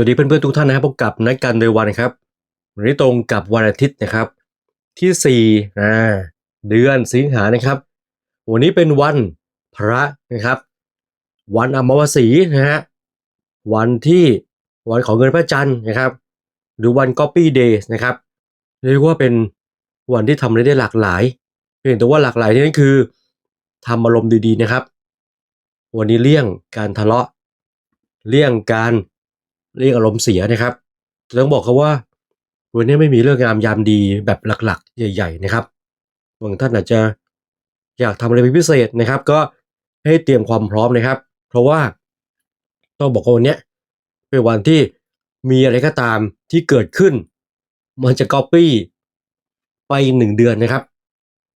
สวัสดีเพื่อนๆทุกท่านนะครับพบกับนักการโดยวันครับวันนี้ตรงกับวันอาทิตย์นะครับ ที่สี่เดือนสิงหานะครับ วันนี้เป็นวันพระนะครับ วันอมวสีนะฮะวันที่วันของเงินพระจันทร์นะครับ หรือวัน Copy Days นะครับเรียกว่าเป็นวันที่ทำอะไรได้หลากหลายเพียงแต่ว่าหลากหลายที่นั่นคือทำอารมณ์ดีๆนะครับ วันนี้เลี่ยงการทะเลาะเลี่ยงการ เลี่ยงอารมณ์เสียนะครับต้องบอกเขาว่า วันนี้ไม่มีเรื่องงามยามดีแบบหลักๆ ใหญ่ ๆ นะครับบางท่านอาจจะอยากทำอะไรเป็นพิเศษนะครับ ก็ให้เตรียมความพร้อมนะครับ เพราะว่าต้องบอกว่าวันนี้เป็นวันที่มีอะไรก็ตามที่เกิดขึ้น มันจะ copy ไปอีกหนึ่งเดือนนะครับ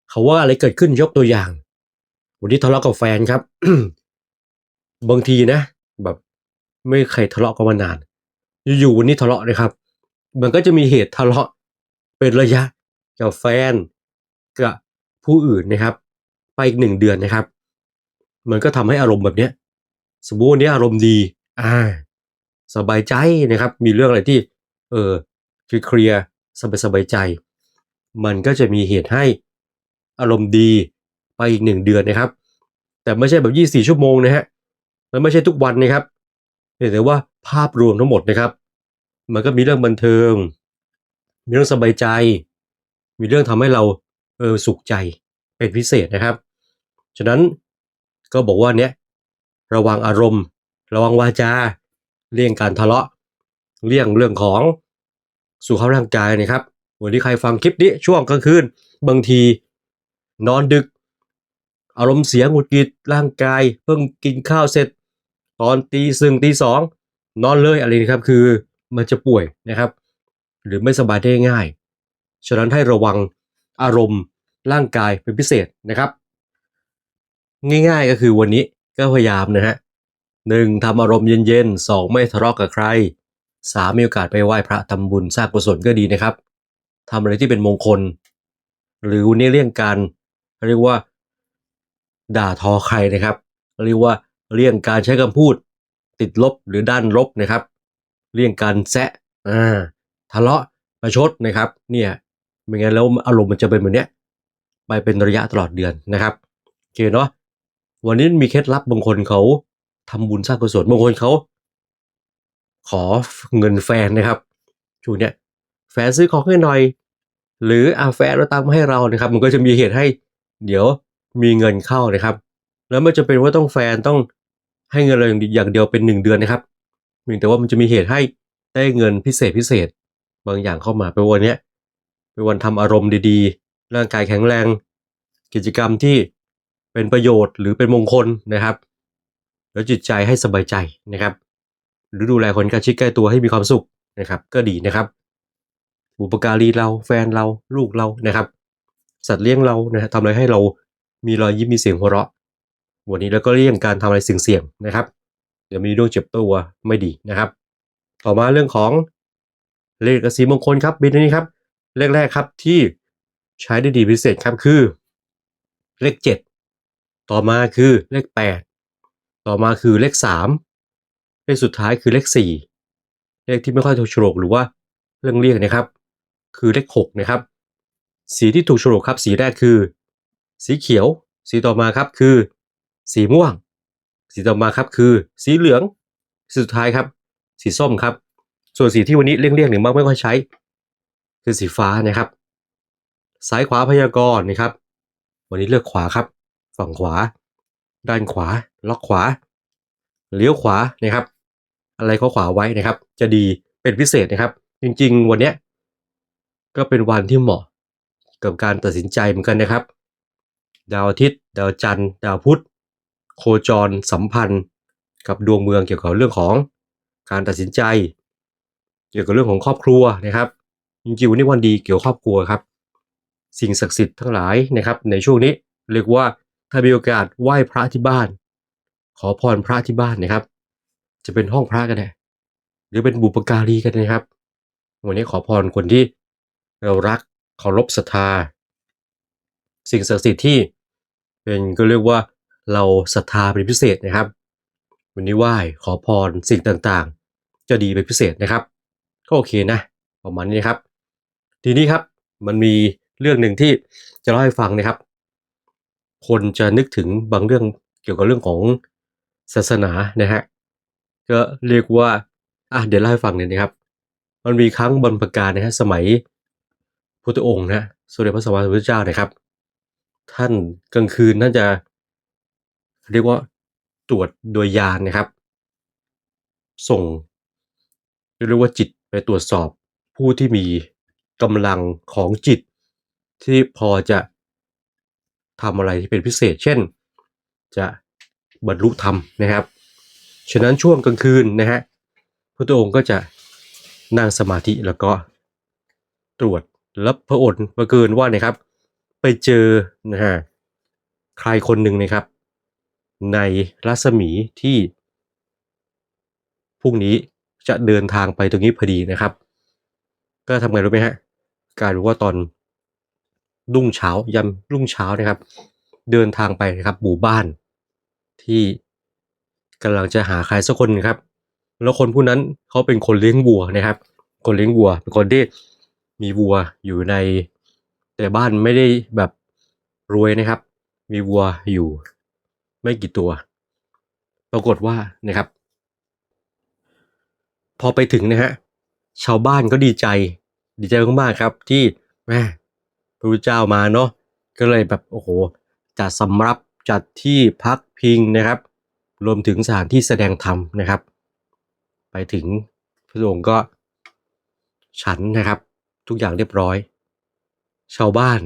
เขาว่าอะไรเกิดขึ้นยกตัวอย่าง วันนี้ทะเลาะกับแฟนครับ บางทีนะ แบบ ไม่เคยทะเลาะกันมานาน อยู่ๆวันนี้ทะเลาะนะครับ มันก็จะมีเหตุทะเลาะเป็นระยะกับแฟนกับผู้อื่นนะครับ ไปอีกหนึ่งเดือนนะครับ มันก็ทำให้อารมณ์แบบเนี้ย สมมติวันนี้อารมณ์ดี อ่า สบายใจนะครับ มีเรื่องอะไรที่ เออคเคลียร์สบายสบายใจ มันก็จะมีเหตุให้อารมณ์ดีไปอีกหนึ่งเดือนนะครับ แต่ไม่ใช่แบบยี่สี่ชั่วโมงนะฮะมันไม่ใช่ทุกวันนะครับ แต่ว่าภาพรวมทั้งหมดนะครับ มันก็มีเรื่องบันเทิง มีเรื่องสบายใจ มีเรื่องทำให้เราเออสุขใจเป็นพิเศษนะครับ ฉะนั้นก็บอกว่าเนี้ยระวังอารมณ์ ระวังวาจา เลี่ยงการทะเลาะ เลี่ยงเรื่องของสุขภาพร่างกายนะครับ วันนี้ใครฟังคลิปนี้ช่วงกลางคืน บางทีนอนดึก อารมณ์เสียหงุดหงิดร่างกาย เพิ่งกินข้าวเสร็จ ตอนตีซึ่งตีสองนอนเลยอะไรนะครับ คือมันจะป่วยนะครับ หรือไม่สบายได้ง่าย ฉะนั้นให้ระวังอารมณ์ร่างกายเป็นพิเศษนะครับ ง่ายๆก็คือวันนี้ก็พยายามนะฮะหนึ่งทำอารมณ์เย็นๆสองไม่ทะเลาะกับใครสามมีโอกาสไปไหว้พระทำบุญสร้างกุศลก็ดีนะครับทำอะไรที่เป็นมงคล หรือวันนี้เลี่ยงการเรียกว่า ด่าทอใครนะครับ เรียกว่า เลี่ยงการใช้คำพูด ติดลบหรือด้านลบนะครับ เลี่ยงการแซะทะเลาะประชดนะครับ เนี่ยไม่งั้นแล้วอารมณ์มันจะเป็นแบบเนี้ยไปเป็นระยะตลอดเดือนนะครับโอเคเนาะวันนี้มีเคล็ดลับบางคนเขาทำบุญสร้างกุศลบางคนเขา ขอเงินแฟนนะครับช่วงเนี้ยแฟนซื้อของให้หน่อย หรืออาแฟนเราตามมาให้เรานะครับ มันก็จะมีเหตุให้ เดี๋ยวมีเงินเข้านะครับ แล้วไม่จะเป็นว่าต้องแฟนต้อง ให้เงินเราอย่างเดียวเป็นหนึ่งเดือนนะครับเพียงแต่ว่ามันจะมีเหตุให้ได้เงินพิเศษพิเศษ บางอย่างเข้ามาเป็นวันนี้ยเป็นวันทำอารมณ์ดีๆ ร่างกายแข็งแรง กิจกรรมที่เป็นประโยชน์หรือเป็นมงคลนะครับ แล้วจิตใจให้สบายใจนะครับหรือดูแลคนใกล้ชิดใกล้ตัวให้มีความสุขนะครับ ก็ดีนะครับ บุปการีเราแฟนเราลูกเรานะครับ สัตว์เลี้ยงเรานะทำอะไรให้เรามีรอยยิ้มมีเสียงหัวเราะ วันนี้แล้วก็เลี่ยงการทำอะไรเสี่ยงๆนะครับ เดี๋ยวมีดวงเจ็บตัวไม่ดีนะครับ ต่อมาเรื่องของเลขสีมงคลครับบินนี้ครับเลขแรกครับที่ใช้ได้ดีพิเศษครับคือ เลขเจ็ดต่อมาคือเลขแปดต่อมาคือเลขสามเลขสุดท้ายคือเลขสี่เลขที่ไม่ค่อยถูกโฉลกหรือว่าเรื่องเรียกนะครับ คือเลขหกนะครับ สีที่ถูกโฉลกครับ สีแรกคือ สีเขียว สีต่อมาครับคือ สีม่วง สีต่อมาครับคือ สีเหลือง สีสุดท้ายครับ สีส้มครับ ส่วนสีที่วันนี้เลี่ยงๆหรือมักไม่ค่อยใช้ คือสีฟ้านะครับ ซ้ายขวาพยากรณ์นะครับ วันนี้เลือกขวาครับ ฝั่งขวา ด้านขวา ล็อกขวา เลี้ยวขวานะครับ อะไรก็ขวาไว้นะครับ จะดีเป็นพิเศษนะครับ จริงๆ วันนี้ก็เป็นวันที่เหมาะกับการตัดสินใจเหมือนกันนะครับ ดาวอาทิตย์ ดาวจันทร์ ดาวพุธ โคจรสัมพันธ์ กับดวงเมืองเกี่ยวกับเรื่องของการตัดสินใจ เกี่ยวกับเรื่องของครอบครัวนะครับจริงๆวันนี้วันดีเกี่ยวกับครอบครัวครับ สิ่งศักดิ์สิทธิ์ทั้งหลายนะครับ ในช่วงนี้เรียกว่าถ้ามีโอกาสไหว้พระที่บ้าน ขอพรพระที่บ้านนะครับ จะเป็นห้องพระก็ได้หรือเป็นบุปการีกันนะครับ วันนี้ขอพรคนที่เรารักเคารพศรัทธา สิ่งศักดิ์สิทธิ์ที่เป็นก็เรียกว่า เราศรัทธาเป็นพิเศษนะครับ วันนี้ไหว้ขอพรสิ่งต่างๆ จะดีเป็นพิเศษนะครับ ก็โอเคนะ ประมาณนี้ครับ ทีนี้ครับมันมีเรื่องหนึ่งที่จะเล่าให้ฟังนะครับ คนจะนึกถึงบางเรื่องเกี่ยวกับเรื่องของศาสนานะฮะก็เรียกว่าอะเดี๋ยวเล่าให้ฟังหน่อยนะครับ มันมีครั้งบนประการนะฮะสมัยพุทธองค์นะสมเด็จพระสัมมาสัมพุทธเจ้านะครับ ท่านกลางคืนน่านจะ เรียกว่าตรวจโดยยานนะครับ ส่งเรียกว่าจิตไปตรวจสอบผู้ที่มีกำลังของจิต ที่พอจะทำอะไรที่เป็นพิเศษ เช่น จะบรรลุธรรมนะครับ ฉะนั้นช่วงกลางคืนนะฮะพระองค์ก็จะนั่งสมาธิแล้วก็ตรวจแล้วพระองค์บังเกินว่านะครับ ไปเจอนะฮะใครคนหนึ่งนะครับ ในรัศมีที่พรุ่งนี้จะเดินทางไปตรงนี้พอดีนะครับ ก็ทำไงรู้ไหมฮะกลารรู้ว่าตอนรุ่งเช้ายามรุ่งเช้านะครับ เดินทางไปนะครับหมู่บ้านที่กำลังจะหาใครสักคนนึงครับ แล้วคนผู้นั้นเขาเป็นคนเลี้ยงวัวนะครับ คนเลี้ยงวัวเป็นคนที่มีวัวอยู่ในแต่บ้านไม่ได้แบบรวยนะครับ มีวัวอยู่ ไม่กี่ตัว ปรากฏว่านะครับ พอไปถึงนะฮะชาวบ้านก็ดีใจ ดีใจมากๆครับ ที่แม่พระพุทธเจ้ามาเนาะก็เลยแบบโอ้โหจัดสำรับจัดที่พักพิงนะครับ รวมถึงสถานที่แสดงธรรมนะครับ ไปถึงพระองค์ก็ฉันนะครับ ทุกอย่างเรียบร้อย ชาวบ้าน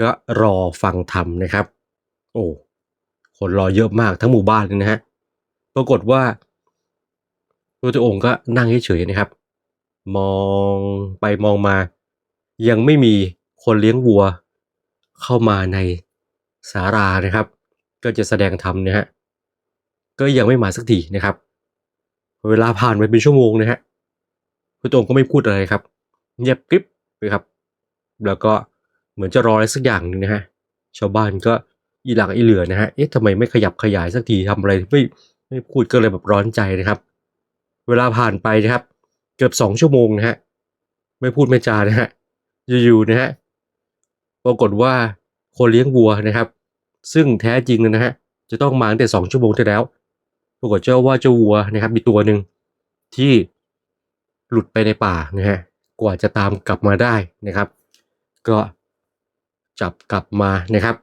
ก็รอฟังธรรมนะครับ โอ้ คนรอเยอะมากทั้งหมู่บ้านเลยนะฮะ ปรากฏว่าพระพุทธองค์ก็นั่งเฉยๆนะครับ มองไปมองมา ยังไม่มีคนเลี้ยงวัว เข้ามาในศาลานะครับ ก็จะแสดงธรรมนะฮะ ก็ยังไม่มาสักทีนะครับ เวลาผ่านไปเป็นชั่วโมงนะฮะพระองค์ก็ไม่พูดอะไรครับ เงียบกริบเลยครับ แล้วก็เหมือนจะรออะไรสักอย่างหนึ่งนะฮะ ชาวบ้านก็ อีหลังอีเหลือนะฮะ เอ๊ะทำไมไม่ขยับขยายสักทีทำอะไรไม่ไม่พูดก็เลยแบบร้อนใจนะครับ เวลาผ่านไปนะครับ เกือบสองชั่วโมงนะฮะ ไม่พูดไม่จานะฮะ อยู่ๆนะฮะ ปรากฏว่าคนเลี้ยงวัวนะครับ ซึ่งแท้จริงนะฮะ จะต้องมาตั้งแต่สองชั่วโมงที่แล้ว ปรากฏเจ้าว่าเจ้าวัวนะครับ มีตัวหนึ่งที่หลุดไปในป่านะฮะ กว่าจะตามกลับมาได้นะครับ ก็จับกลับมานะครับ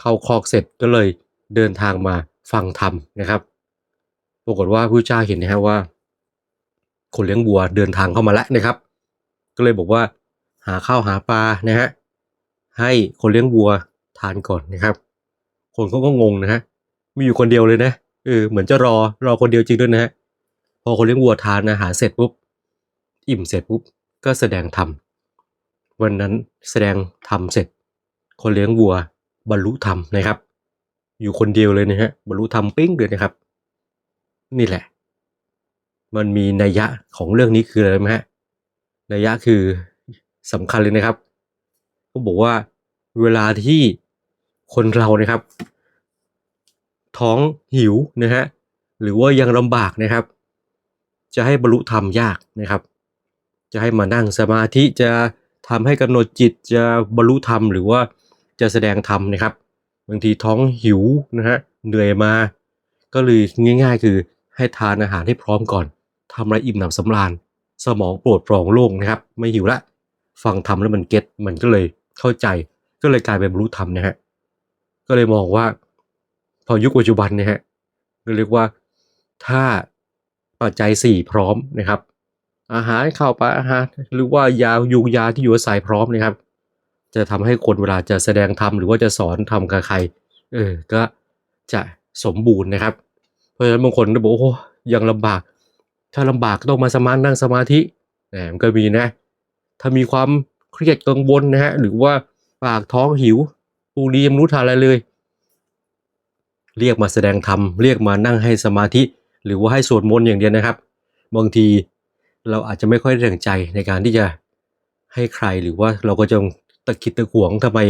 เข้าคอกเสร็จก็เลยเดินทางมาฟังธรรมนะครับ ปรากฏว่าพระเจ้าเห็นนะฮะว่า คนเลี้ยงวัวเดินทางเข้ามาแล้วนะครับ ก็เลยบอกว่าหาข้าวหาปลานะฮะให้คนเลี้ยงวัวทานก่อนนะครับ คนเขาก็งงนะฮะมีอยู่คนเดียวเลยนะเออเหมือนจะรอรอคนเดียวจริงด้วยนะฮะพอคนเลี้ยงวัวทานอาหารเสร็จปุ๊บอิ่มเสร็จปุ๊บก็แสดงธรรมวันนั้นแสดงธรรมเสร็จ คนเลี้ยงวัว บรรลุธรรมนะครับ อยู่คนเดียวเลยนะฮะบรรลุธรรมปิ้งเลยนะครับ นี่แหละ มันมีนัยยะของเรื่องนี้คืออะไรไหมฮะนัยยะคือสำคัญเลยนะครับเขาบอกว่าเวลาที่คนเรานะครับ ท้องหิวนะฮะหรือว่ายังลำบากนะครับ จะให้บรรลุธรรมยากนะครับ จะให้มานั่งสมาธิจะทำให้กำหนดจิตจะบรรลุธรรมหรือว่า จะแสดงธรรมนะครับ บางทีท้องหิวนะฮะเหนื่อยมา ก็เลยง่าย ๆ คือให้ทานอาหารให้พร้อมก่อนทำอะไรอิ่มหนำสำราญ สมองโปรดปรองโล่งนะครับ ไม่หิวละฟังธรรมแล้วมันเก็ตมันก็เลยเข้าใจ ก็เลยกลายเป็นรรลุธรรมนะฮะก็เลยมองว่า พอยุคปัจจุบันเนี่ยฮะเรียกว่าถ้าปัจจัยสี่พร้อมนะครับ อาหารข้าวปลาอาหารหรือว่ายายุงยาที่อยู่อาศัยพร้อมนะครับ จะทำให้คนเวลาจะแสดงธรรมหรือว่าจะสอนธรรมกับใคร เออ ก็จะสมบูรณ์นะครับ เพราะฉะนั้นบางคนก็บอกโอ้ยังลำบาก ถ้าลำบากก็ต้องมาสมาธินั่งสมาธิแหมมันก็มีนะ ถ้ามีความเครียดกังวลนะฮะ หรือว่าปากท้องหิวพรุ่งนี้ยังรู้ทานอะไรเลย เรียกมาแสดงธรรม เรียกมานั่งให้สมาธิ หรือว่าให้สวดมนต์อย่างเดียวนะครับ บางทีเราอาจจะไม่ค่อยได้ดั่งใจในการที่จะให้ใครหรือว่าเราก็จะ ตะคิดตะขวงทำไม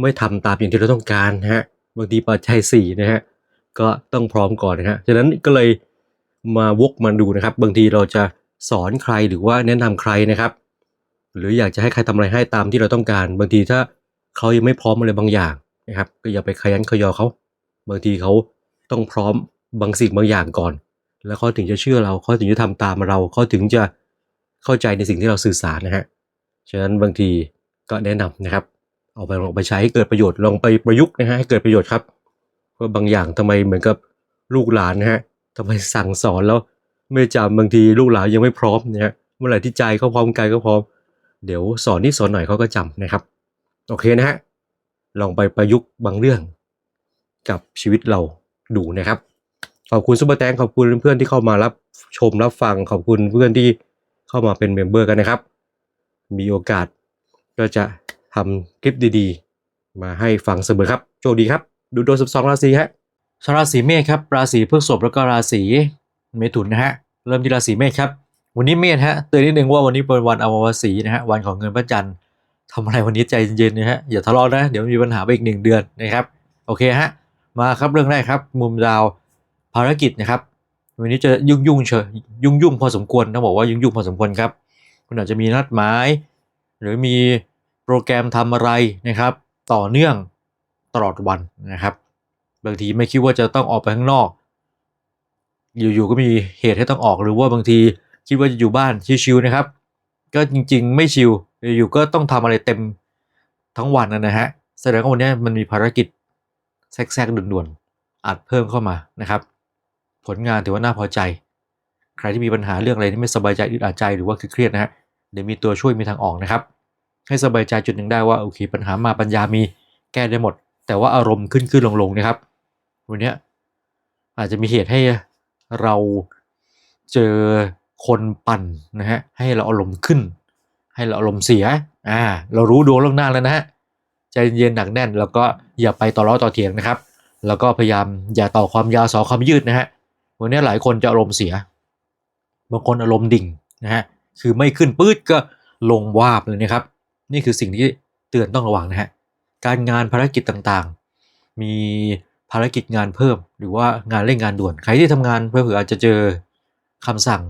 ไม่ทำตามอย่างที่เราต้องการฮะบางทีปัจจัยสี่นะฮะก็ต้องพร้อมก่อนนะฮะฉะนั้นก็เลยมาวกมาดูนะครับ บางทีเราจะสอนใครหรือว่าแนะนำใครนะครับ หรืออยากจะให้ใครทำอะไรให้ตามที่เราต้องการ บางทีถ้าเขายังไม่พร้อมอะไรบางอย่างนะครับ ก็อย่าไปขยันขยอเขา บางทีเขาต้องพร้อมบางสิ่งบางอย่างก่อน แล้วเขาถึงจะเชื่อเราเขาถึงจะทำตามเราเขาถึงจะเข้าใจในสิ่งที่เราสื่อสารนะฮะฉะนั้นบางที ก็แนะนำนะครับ เอาไปลองไปใช้ให้เกิดประโยชน์ลองไปประยุกต์นะฮะให้เกิดประโยชน์ครับเพราะบางอย่างทำไมเหมือนกับลูกหลานนะฮะทำไมสั่งสอนแล้วไม่จำบางทีลูกหลานยังไม่พร้อมนะฮะเมื่อไหร่ที่ใจเขาพร้อมกายก็พร้อม เดี๋ยวสอนนิดสอนหน่อยเขาก็จำนะครับ โอเคนะฮะลองไปประยุกต์บางเรื่องกับชีวิตเราดูนะครับ ขอบคุณซุปเปอร์แตงขอบคุณเพื่อนที่เข้ามารับชมรับฟังขอบคุณเพื่อนที่เข้ามาเป็นเมมเบอร์กันนะครับ มีโอกาส ก็จะทำคลิปดีๆ มาให้ฟังเสมอครับ โชคดีครับ ดูโดนสิบสองราศีฮะชาวราศีเมษครับ ราศีพฤษภแล้วก็ราศีเมถุนนะฮะ เริ่มที่ราศีเมษครับ วันนี้เมษฮะเตือนนิดนึงว่าวันนี้เป็นวันอมวสีนะฮะ วันของเงินพระจันทร์ทำอะไรวันนี้ใจเย็นๆนะฮะ อย่าทะเลาะนะ เดี๋ยวมีปัญหาไปอีกหนึ่งเดือนนะครับ โอเคฮะ มาครับเรื่องแรกครับ มุมดาวภารกิจนะครับ วันนี้จะยุ่งยุ่งๆเชยยุ่งยุ่งๆพอสมควรต้องบอกว่ายุ่งยุ่งๆพอสมควรครับ คุณอาจจะมีนัดหมาย หรือมีโปรแกรมทำอะไรนะครับ ต่อเนื่องตลอดวันนะครับ บางทีไม่คิดว่าจะต้องออกไปข้างนอก อยู่ๆก็มีเหตุให้ต้องออกหรือว่าบางทีคิดว่าจะอยู่บ้านชิวๆนะครับ ก็จริงๆ ไม่ชิวอยู่ก็ต้องทำอะไรเต็มทั้งวันนะฮะแสดงว่าวันนี้มันมีภารกิจแทรกๆด่วนๆอาจเพิ่มเข้ามานะครับ ผลงานถือว่าน่าพอใจ ใครที่มีปัญหาเรื่องอะไรที่ไม่สบายใจอึดอัดใจหรือว่าเครียดนะฮะ เดี๋ยวมีตัวช่วยมีทางออกนะครับ ให้สบายใจจุดหนึ่งได้ว่าโอเคปัญหามาปัญญามีแก้ได้หมด แต่ว่าอารมณ์ขึ้นขึ้นลงลงนะครับ วันนี้อาจจะมีเหตุให้เราเจอคนปั่นนะฮะให้เราอารมณ์ขึ้น ให้เราอารมณ์เสียอ่าเรารู้ดวงล่วงหน้าแล้วนะฮะใจเย็นหนักแน่น แล้วก็อย่าไปต่อล้อต่อเถียงนะครับ แล้วก็พยายามอย่าต่อความยาวสอความยืดนะฮะวันนี้หลายคนจะอารมณ์เสีย บางคนอารมณ์ดิ่งนะฮะ คือไม่ขึ้นปื๊ดก็ลงวาบเลยนะครับ นี่คือสิ่งที่เตือนต้องระวังนะฮะการงานภารกิจต่างๆ มีภารกิจงานเพิ่ม หรือว่างานเร่งงานด่วนใครที่ทำงานเพื่อเผื่ออาจจะเจอคำสั่ง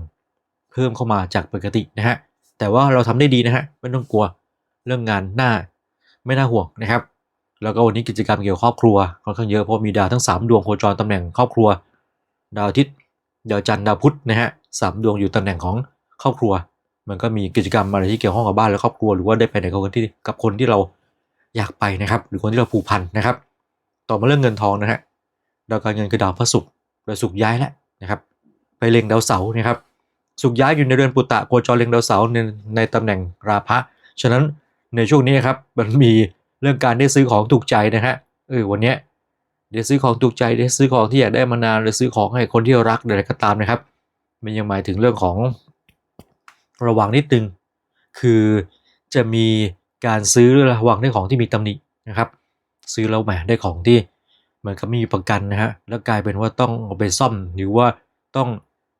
เพิ่มเข้ามาจากปกตินะฮะแต่ว่าเราทำได้ดีนะฮะไม่ต้องกลัวเรื่องงานหน้าไม่น่าห่วงนะครับ แล้วก็วันนี้กิจกรรมเกี่ยวกับครอบครัวค่อนข้างเยอะเพราะมีดาวทั้ง 3 ดวงโคจรตำแหน่งครอบครัว ดาวอาทิตย์ดาวจันทร์ดาวพุธนะฮะสามดวงอยู่ตำแหน่งของครอบครัว มันก็มีกิจกรรมอะไรที่เกี่ยวข้องกับบ้านและครอบครัวหรือว่าได้ไปไหนกับคนที่กับคนที่เราอยากไปนะครับ หรือคนที่เราผูกพันนะครับ ต่อมาเรื่องเงินทองนะฮะดาวการเงินคือดาวพระศุกร์ดาวศุกร์ย้ายแล้วนะครับ ไปเล็งดาวเสาร์นะครับศุกร์ย้ายอยู่ในเรือนปุตตะโคจรเล็งดาวเสาร์ในในตำแหน่งราพะฉะนั้นในช่วงนี้ครับมันมีเรื่องการได้ซื้อของถูกใจนะฮะเออวันนี้ได้ซื้อของถูกใจได้ซื้อของที่อยากได้มานานหรือซื้อของให้คนที่เรารักอะไรก็ตามนะครับ มันยังหมายถึงเรื่องของ ระวังนิดนึง คือจะมีการซื้อระวังได้ของที่มีตำหนินะครับ ซื้อแล้วแหมได้ของที่เหมือนกับไม่มีประกันนะฮะแล้วกลายเป็นว่าต้องเอาไปซ่อมหรือว่าต้อง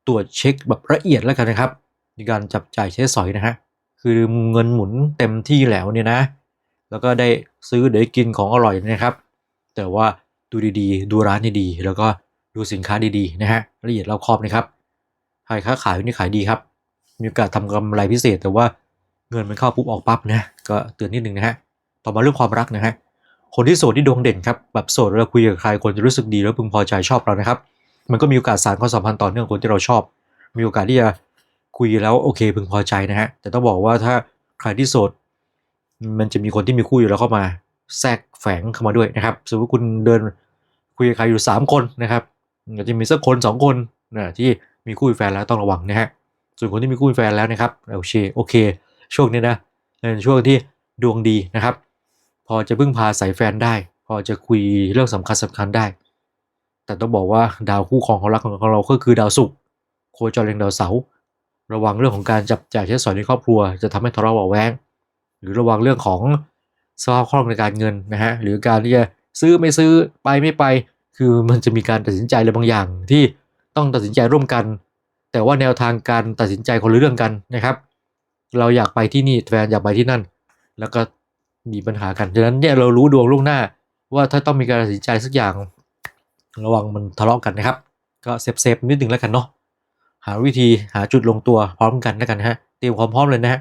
ตรวจเช็คแบบละเอียดแล้วกันนะครับในการจับจ่ายใช้สอยนะฮะคือเงินหมุนเต็มที่แล้วเนี่ยนะ แล้วก็ได้ซื้อเดี๋ยวกินของอร่อยนะครับ แต่ว่าดูดีๆ ดูร้านดีๆแล้วก็ดูสินค้าดีๆนะฮะละเอียดรอบคอบนะครับใครค้าขายวันนี้ขายดีครับ มีโอกาสทำกำไรพิเศษ แต่ว่าเงินมันเข้าปุ๊บออกปั๊บนะก็เตือนนิดนึงนะฮะต่อมาเรื่องความรักนะฮะคนที่โสดที่ดวงเด่นครับแบบโสดเราคุยกับใครคนจะรู้สึกดีแล้วพึงพอใจชอบเรานะครับ มันก็มีโอกาสสานความสัมพันธ์ต่อเนื่องคนที่เราชอบ มีโอกาสที่จะคุยแล้วโอเคพึงพอใจนะฮะแต่ต้องบอกว่าถ้าใครที่โสดมันจะมีคนที่มีคู่อยู่แล้วเข้ามาแทรกแฝงเข้ามาด้วยนะครับสมมติคุณเดินคุยกับใครอยู่ 3 คนนะครับอาจจะมีสักคน 2 คนนะที่มีคู่แฟนแล้วต้องระวังนะฮะ ส่วนคนที่มีคู่แฟนแล้วนะครับโอเคโอเค ช่วงนี้นะเป็นช่วงที่ดวงดีนะครับ พอจะพึ่งพาสายแฟนได้ พอจะคุยเรื่องสำคัญสำคัญได้ แต่ต้องบอกว่าดาวคู่ครองของรักของเราก็คือดาวศุกร์โคจรเล็งดาวเสาร์ระวังเรื่องของการจับจ่ายใช้สอยในครอบครัว จะทำให้ทะเลาะเบาแวงหรือระวังเรื่องของสภาพคล่องในการเงินนะฮะหรือการที่จะซื้อไม่ซื้อไปไม่ไป คือมันจะมีการตัดสินใจอะไรบางอย่างที่ต้องตัดสินใจร่วมกัน แต่ว่าแนวทางการตัดสินใจคนละเรื่องกันนะครับ เราอยากไปที่นี่แฟนอยากไปที่นั่น แล้วก็มีปัญหากันฉะนั้นเนี่ยเรารู้ดวงล่วงหน้า ว่าถ้าต้องมีการตัดสินใจสักอย่าง ระวังมันทะเลาะกันนะครับ ก็เซฟเซฟนิดนึงแล้วกันเนาะหาวิธีหาจุดลงตัวพร้อมกันแล้วกันฮะเตรียมความพร้อมเลยนะฮะ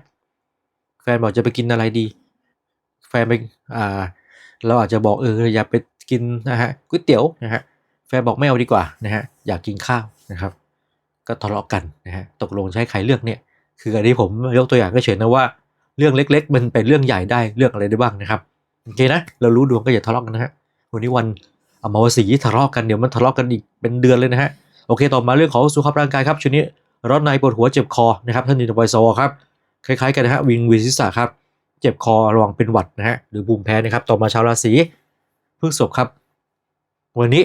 แฟนบอกจะไปกินอะไรดี แฟนไปอ่า เราอาจจะบอกเอออย่าไปกินนะฮะก๋วยเตี๋ยวนะฮะแฟนบอกไม่เอาดีกว่านะฮะอยากกินข้าวนะครับ ก็ทะเลาะกันนะฮะตกลงใช้ใครเลือกเนี่ยคืออันนี้ผมยกตัวอย่างก็เฉยนะว่าเรื่องเล็ก ๆ มันเป็นเรื่องใหญ่ได้เรื่องอะไรได้บ้างนะครับโอเคนะเรารู้ดวงก็อย่าทะเลาะกันนะฮะวันนี้วันอมาวสีทะเลาะกันเดี๋ยวมันทะเลาะกันอีกเป็นเดือนเลยนะฮะโอเคต่อมาเรื่องของสุขภาพร่างกายครับช่วงนี้ร้อนในปวดหัวเจ็บคอนะครับท่านยินดีบอยโซครับคล้ายๆกันนะฮะวิงวีซิสาครับเจ็บคอระวังเป็นหวัดนะฮะหรือภูมิแพ้นะครับต่อมาชาวราศีพฤษภครับ วันนี้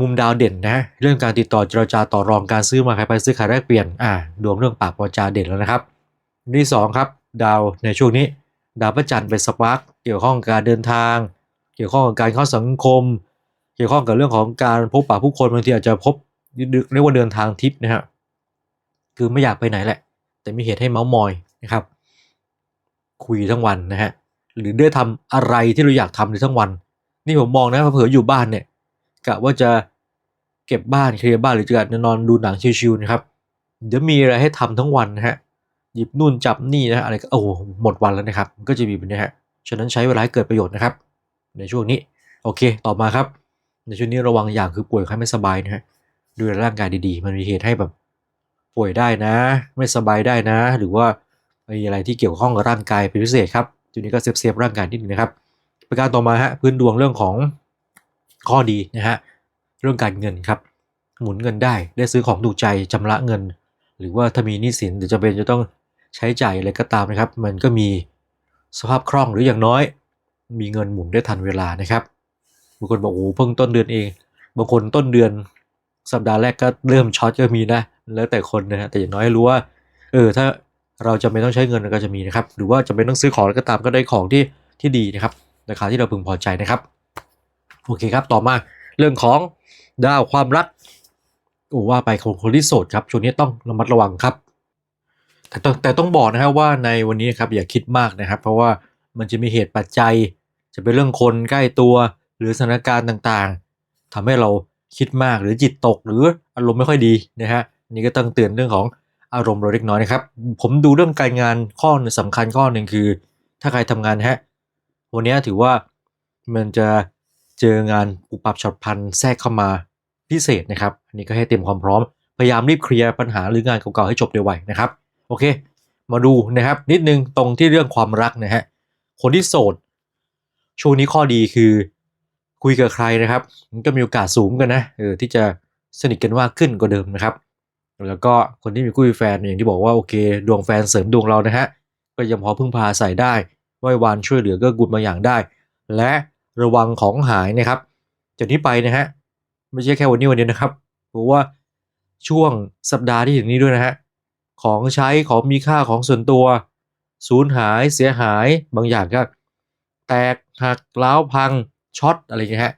มุมดาวเด่นนะ เรื่องการติดต่อเจรจาต่อรองการซื้อมาขายไปซื้อขายแลกเปลี่ยนอ่าดวงเรื่องปากวาจาเด่นแล้วนะครับนที่สองครับ ดาวในช่วงนี้ ดาวพระจันทร์เป็นสปาร์กเกี่ยวข้องกับการเดินทาง เกี่ยวข้องกับการเข้าสังคม เกี่ยวข้องกับเรื่องของการพบปะผู้คนบางทีอาจจะพบเรียกว่าเดินทางทิพย์นะฮะคือไม่อยากไปไหนแหละ แต่มีเหตุให้เมาส์มอยนะครับ คุยทั้งวันนะฮะหรือได้ทำอะไรที่เราอยากทำในทั้งวัน นี่ผมมองนะเผื่ออยู่บ้านเนี่ย กะว่าจะเก็บบ้านเคลียร์บ้านหรือจะนอนดูหนังชิวๆนะครับ เดี๋ยวมีอะไรให้ทำทั้งวันนะฮะหยิบนู่นจับนี่นะอะไรก็โอ้โหหมดวันแล้วนะครับก็จะมีแบบนี้ฮะฉะนั้นใช้เวลาให้เกิดประโยชน์นะครับ ในช่วงนี้โอเคต่อมาครับ ในช่วงนี้ระวังอย่างคือป่วยไข้ไม่สบายนะฮะดูแลร่างกายดีๆ มันมีเหตุให้แบบป่วยได้นะ ไม่สบายได้นะ หรือว่ามีอะไรที่เกี่ยวข้องกับร่างกายเป็นพิเศษครับจุดนี้ก็เซฟเซฟร่างกายนิดนึงนะครับ ประการต่อมาฮะพื้นดวงเรื่องของ ข้อดีนะฮะเรื่องการเงินครับ หมุนเงินได้ได้ซื้อของถูกใจชำระเงิน หรือว่าถ้ามีหนี้สินหรือจะเป็นจะต้องใช้จ่ายอะไรก็ตามนะครับ มันก็มีสภาพคล่องหรืออย่างน้อย มีเงินหมุนได้ทันเวลานะครับบางคนบอกโอ้เพิ่งต้นเดือนเองบางคนต้นเดือนสัปดาห์แรกก็เริ่มช็อตก็มีนะแล้วแต่คนนะฮะแต่อย่างน้อยรู้ว่าเออถ้าเราจะไม่ต้องใช้เงินก็จะมีนะครับ หรือว่าจะไม่ต้องซื้อของแล้วก็ตามก็ได้ของที่ที่ดีนะครับราคาที่เราพึงพอใจนะครับ โอเคครับ ต่อมาเรื่องของดาวความรักโอ้ว่าไปของคนที่โสดครับช่วงนี้ต้องระมัดระวังครับ แต่ต้องแต่ต้องบอกนะครับว่าในวันนี้ครับอย่าคิดมากนะครับ เพราะว่ามันจะมีเหตุปัจจัย จะเป็นเรื่องคนใกล้ตัว หรือสถานการณ์ต่างๆทำให้เราคิดมากหรือจิตตก หรืออารมณ์ไม่ค่อยดีนะฮะนี่ก็ต้องเตือนเรื่องของอารมณ์เราเล็กน้อยนะครับ ผมดูเรื่องการงานข้อหนึ่งสำคัญข้อหนึ่งคือ ถ้าใครทำงานฮะวันนี้ถือว่ามันจะ เจองานปุบปับช็อตพันแทรกเข้ามาพิเศษนะครับ อันนี้ก็ให้เตรียมความพร้อม พยายามรีบเคลียร์ปัญหาหรืองานเก่าๆให้จบเร็วไวนะครับ โอเค มาดูนะครับ นิดนึงตรงที่เรื่องความรักนะฮะ คนที่โสด ช่วงนี้ข้อดีคือ คุยกับใครนะครับ มันก็มีโอกาสสูงกันนะเออที่จะสนิทกันมากขึ้นกว่าเดิมนะครับ แล้วก็คนที่มีคู่มีแฟนอย่างที่บอกว่าโอเค ดวงแฟนเสริมดวงเรานะฮะ ก็ยังพอพึ่งพาใส่ได้ไหว้วานช่วยเหลือก็กุดมาอย่างได้ และ ระวังของหายนะครับจากนี้ไปนะฮะไม่ใช่แค่วันนี้วันเดียวนะครับเพราะว่าช่วงสัปดาห์ที่ถึงนี้ด้วยนะฮะของใช้ของมีค่าของส่วนตัว สูญหายเสียหายบางอย่างก็แตกหักล้าวพังช็อตอะไรอย่างเงี้ยฮะ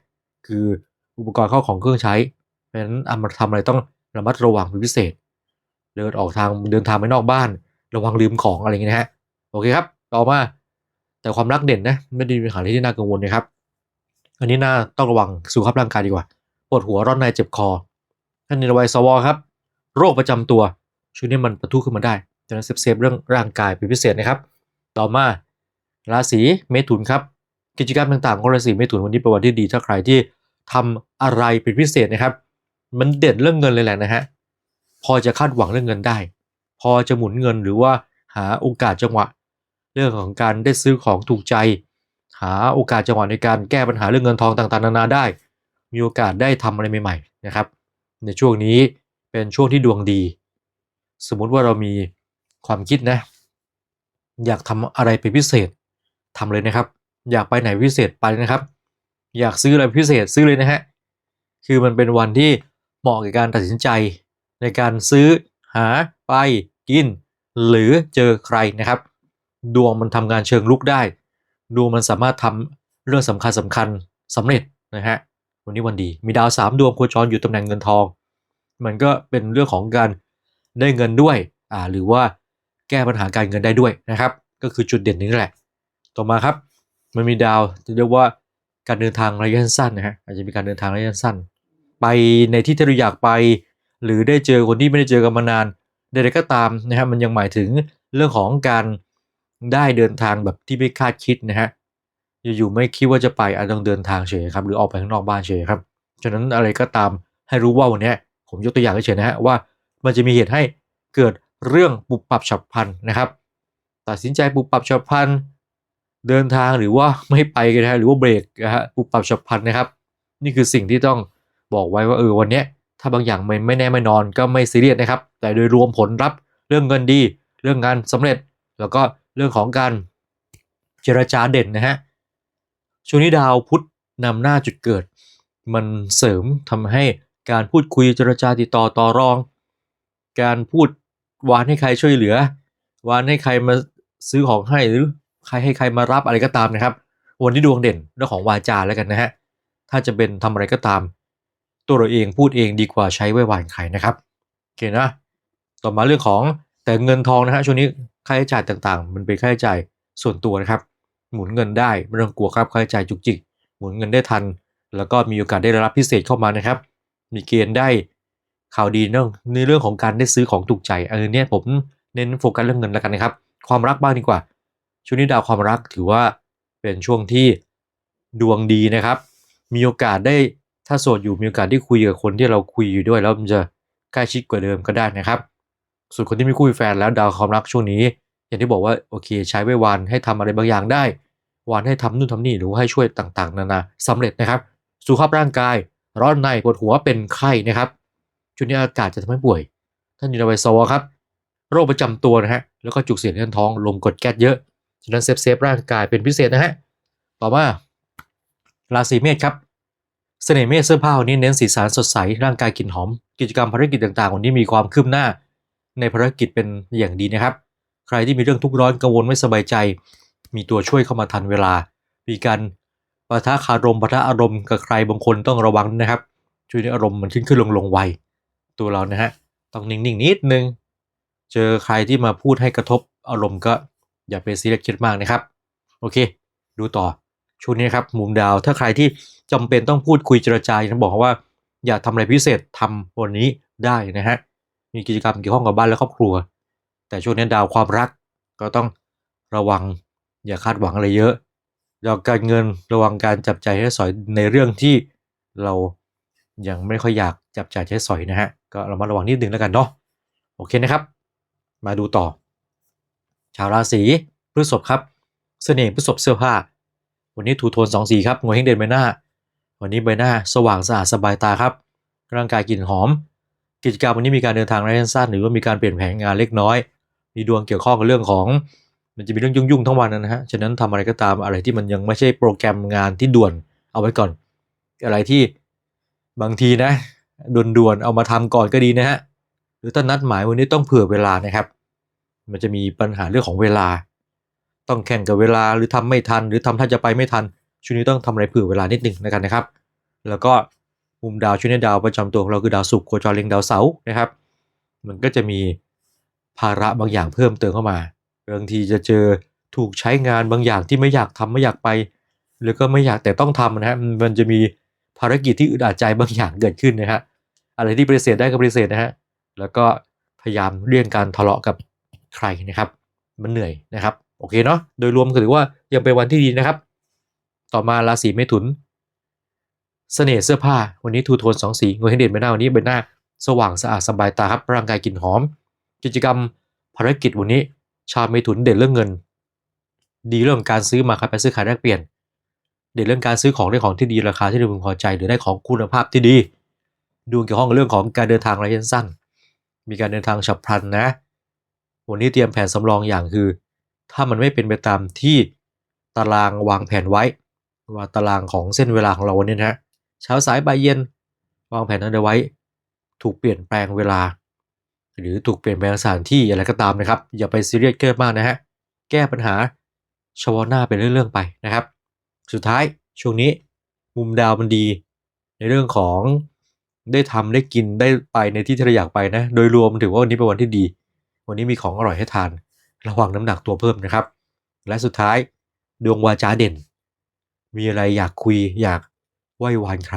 คืออุปกรณ์เข้าของเครื่องใช้เพราะฉะนั้นอามาทำอะไรต้องระมัดระวังเป็นพิเศษ เดินออกทางเดินทางไปนอกบ้าน ระวังลืมของอะไรอย่างเงี้ยนะฮะโอเคครับ ต่อมาแต่ความรักเด่นนะไม่ได้มีปัญหาที่น่ากังวลนะครับ อันนี้น่าต้องระวังสุขภาพร่างกายดีกว่า ปวดหัวร้อนในเจ็บคอท่านในวัยสวครับ โรคประจำตัวช่วงนี้มันประทุขึ้นมาได้ดังนั้นเซฟเรื่องร่างกายเป็นพิเศษนะครับ ต่อมาราศีเมถุนครับกิจกรรมต่างๆของราศีเมถุนวันนี้เป็นวันที่ดี ถ้าใครที่ทำอะไรเป็นพิเศษนะครับ มันเด่นเรื่องเงินเลยแหละนะฮะพอจะคาดหวังเรื่องเงินได้ พอจะหมุนเงินหรือว่าหาโอกาสจังหวะ เรื่องของการได้ซื้อของถูกใจ หาโอกาสจังหวะในการแก้ปัญหาเรื่องเงินทองต่างๆ นานาได้ มีโอกาสได้ทำอะไรใหม่ๆนะครับ ในช่วงนี้เป็นช่วงที่ดวงดี สมมุติว่าเรามีความคิดนะ อยากทำอะไรเป็นพิเศษทำเลยนะครับ อยากไปไหนพิเศษไปนะครับ อยากซื้ออะไรพิเศษซื้อเลยนะฮะคือมันเป็นวันที่เหมาะกับการตัดสินใจ ในการซื้อหาไปกิน หรือเจอใครนะครับ ดวงมันทำงานเชิงลุกได้ ดวงมันสามารถทำเรื่องสำคัญสำคัญสำเร็จนะฮะวันนี้วันดี มีดาวสามดวงโคจรอยู่ตำแหน่งเงินทอง มันก็เป็นเรื่องของการได้เงินด้วยอ่าหรือว่าแก้ปัญหาการเงินได้ด้วยนะครับ ก็คือจุดเด่นนี้แหละ ต่อมาครับ มันมีดาวเรียกว่าการเดินทางระยะสั้นนะฮะอาจจะมีการเดินทางระยะสั้น ไปในที่ที่เราอยากไป หรือได้เจอคนที่ไม่ได้เจอกันมานานใดๆก็ตามนะครับมันยังหมายถึงเรื่องของการ ได้เดินทางแบบที่ไม่คาดคิดนะฮะอยู่ๆไม่คิดว่าจะไปอาจต้องเดินทางเฉยครับหรือออกไปข้างนอกบ้านเฉยครับฉะนั้นอะไรก็ตามให้รู้ว่าวันนี้ผมยกตัวอย่างเฉยนะฮะว่ามันจะมีเหตุให้เกิดเรื่องปุบปับฉับพลันนะครับ ตัดสินใจปุบปับฉับพลันเดินทางหรือว่าไม่ไปกันนะฮะหรือว่าเบรกนะฮะปุบปับฉับพลันนะครับ นี่คือสิ่งที่ต้องบอกไว้ว่าเออวันนี้ถ้าบางอย่างไม่ไม่แน่ไม่นอนก็ไม่ซีเรียสนะครับ แต่โดยรวมผลลัพธ์เรื่องเงินดี เรื่องงานสำเร็จแล้วก็ เรื่องของการเจรจาเด่นนะฮะช่วงนี้ดาวพุธนำหน้าจุดเกิด มันเสริมทำให้การพูดคุยเจรจาติดต่อต่อรอง การพูดวานให้ใครช่วยเหลือ วานให้ใครมาซื้อของให้หรือใครให้ใครมารับอะไรก็ตามนะครับ วันนี้ดวงเด่นเรื่องของวาจาแล้วกันนะฮะถ้าจะเป็นทำอะไรก็ตาม ตัวเราเองพูดเองดีกว่าใช้ไว้วานใครนะครับโอเคนะ ต่อมาเรื่องของแต่เงินทองนะฮะช่วงนี้ ค่าใช้จ่ายต่างๆ มันเป็นค่าใช้จ่ายส่วนตัวนะครับ หมุนเงินได้ไม่ต้องกลัวครับค่าใช้จ่ายจุกจิก หมุนเงินได้ทัน แล้วก็มีโอกาสได้รับพิเศษเข้ามานะครับ มีเกณฑ์ได้ข่าวดีเรื่องในเรื่องของการได้ซื้อของถูกใจอันนี้ผมเน้นโฟกัสเรื่องเงินแล้วกันนะครับ ความรักบ้างดีกว่า ช่วงนี้ดาวความรักถือว่าเป็นช่วงที่ดวงดีนะครับ มีโอกาสได้ถ้าโสดอยู่มีโอกาสได้คุยกับคนที่เราคุยอยู่ด้วย แล้วมันจะใกล้ชิดกว่าเดิมก็ได้นะครับ ส่วนคนที่ไม่คุยแฟนแล้วดาวความรักช่วงนี้ อย่างที่บอกว่าโอเค ใช้ไว้วานให้ทำอะไรบางอย่างได้วานให้ทำนู่นทำนี่หรือว่าให้ช่วยต่างๆ นานาสำเร็จนะครับสุขภาพร่างกาย ร้อนในปวดหัวเป็นไข้นะครับช่วงนี้อากาศจะทำให้ป่วย ท่านอยู่ในวัยโซครับ โรคประจำตัวนะฮะแล้วก็จุกเสียดในท้องลมกดแก๊สเยอะฉะนั้นเซฟเซฟร่างกายเป็นพิเศษนะฮะต่อมาราศีเมษครับเสน่ห์เมษเสื้อผ้าวันนี้เน้นสีสันสดใสร่างกายกลิ่นหอม กิจกรรมภารกิจต่างๆ วันนี้มีความคืบหน้า ในภารกิจเป็นอย่างดีนะครับ ใครที่มีเรื่องทุกข์ร้อนกังวลไม่สบายใจ มีตัวช่วยเข้ามาทันเวลา มีการปะทะคารมปะทะอารมณ์กับใครบางคนต้องระวังนะครับ ช่วงนี้อารมณ์มันขึ้นขึ้นลงลงไวตัวเรานะฮะต้องนิ่งๆนิดนึง เจอใครที่มาพูดให้กระทบอารมณ์ก็อย่าไปซีเรียสคิดมากนะครับ โอเค ดูต่อช่วงนี้ครับมุมดาวถ้าใครที่จำเป็นต้องพูดคุยเจรจาอย่างบอกว่า อย่าทำอะไรพิเศษทำวันนี้ได้นะฮะ มีกิจกรรมเกี่ยวข้องกับบ้านและครอบครัว แต่ช่วงนี้ดาวความรักก็ต้องระวังอย่าคาดหวังอะไรเยอะดาวการเงินระวังการจับใจใช้สอยในเรื่องที่เรายังไม่ค่อยอยากจับจ่ายใช้สอยนะฮะก็เรามาระวังนิดนึงแล้วกันเนาะโอเคนะครับ มาดูต่อ ชาวราศีพฤษภครับเสน่ห์พฤษภเสื้อผ้า วันนี้ถูโทนสองสีครับงวยให้เด่นใบหน้า วันนี้ใบหน้าสว่างสะอาดสบายตาครับ ร่างกายกลิ่นหอม กิจกรรมวันนี้มีการเดินทางระยะสั้นหรือว่ามีการเปลี่ยนแผนงานเล็กน้อย มีดวงเกี่ยวข้องกับเรื่องของ มันจะมีเรื่องยุ่งๆทั้งวันนะฮะฉะนั้นทำอะไรก็ตามอะไรที่มันยังไม่ใช่โปรแกรมงานที่ด่วนเอาไว้ก่อน อะไรที่บางทีนะด่วนๆเอามาทำก่อนก็ดีนะฮะหรือถ้านัดหมายวันนี้ต้องเผื่อเวลานะครับ มันจะมีปัญหาเรื่องของเวลา ต้องแข่งกับเวลาหรือทำไม่ทัน หรือทำท่าจะไปไม่ทันช่วงนี้ต้องทำอะไรเผื่อเวลานิดหนึ่งนะครับนะครับ แล้วก็ มุมดาวช่วงนี้ดาวประจำตัวของเราคือดาวศุกร์โคจรเล็งดาวเสาร์นะครับ มันก็จะมีภาระบางอย่างเพิ่มเติมเข้ามาบางทีจะเจอถูกใช้งานบางอย่างที่ไม่อยากทำไม่อยากไป หรือก็ไม่อยากแต่ต้องทำนะฮะมันจะมีภารกิจที่อึดอัดใจบางอย่างเกิดขึ้นนะฮะอะไรที่ปฏิเสธได้ก็ปฏิเสธนะฮะแล้วก็พยายามเลี่ยงการทะเลาะกับใครนะครับ มันเหนื่อยนะครับ โอเคเนาะโดยรวมก็ถือว่ายังเป็นวันที่ดีนะครับ ต่อมาราศีเมถุน เสน่ห์เสื้อผ้าวันนี้ทูโทนสองสีงวยให้เด่นใบหน้าวันนี้ใบหน้า สว่างสะอาดสบายตาครับร่างกายกลิ่นหอม กิจกรรมภารกิจวันนี้ ชาวเมถุนเด่นเรื่องเงิน ดีเรื่องการซื้อมาครับไปซื้อขายแลกเปลี่ยน เด่นเรื่องการซื้อของได้ของที่ดีราคาที่เราพึงพอใจ หรือได้ของคุณภาพที่ดีดวงเกี่ยวข้องกับเรื่องของการเดินทางระยะสั้น มีการเดินทางฉับพลันนะ วันนี้เตรียมแผนสำรองอย่างคือ ถ้ามันไม่เป็นไปตามที่ตารางวางแผนไว้ ว่าตารางของเส้นเวลาของเราวันนี้นะฮะ เช้าสายบ่ายเย็นวางแผนนั้นเอาไว้ ถูกเปลี่ยนแปลงเวลา หรือถูกเปลี่ยนแปลงสถานที่อะไรก็ตามนะครับ อย่าไปซีเรียสเกินมากนะฮะแก้ปัญหาเฉพาะหน้าเป็นเรื่องๆไปนะครับ สุดท้ายช่วงนี้มุมดาวมันดี ในเรื่องของได้ทำได้กินได้ไปในที่ที่เราอยากไปนะ โดยรวมถือว่าวันนี้เป็นวันที่ดี วันนี้มีของอร่อยให้ทาน ระวังน้ำหนักตัวเพิ่มนะครับ และสุดท้ายดวงวาจาเด่น มีอะไรอยากคุยอยาก ไหว้วานใคร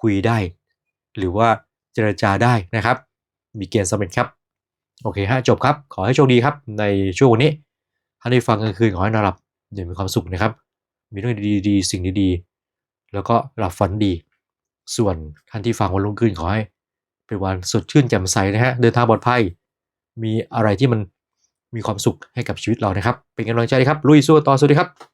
คุยได้ หรือว่าเจรจาได้นะครับ มีเกณฑ์สำเร็จครับ โอเคฮะจบครับ ขอให้โชคดีครับ ในช่วงวันนี้ ถ้าได้ฟังกลางคืนขอให้นอนหลับอย่างมีความสุขนะครับ มีเรื่องดีๆ สิ่งดีๆ แล้วก็หลับฝันดี ส่วนท่านที่ฟังวันรุ่งขึ้นขอให้เป็นวันสดชื่นแจ่มใสนะฮะ เดินทางปลอดภัย มีอะไรที่มันมีความสุขให้กับชีวิตเรานะครับ เป็นกำลังใจครับ ลุยสู้ต่อ สวัสดีครับ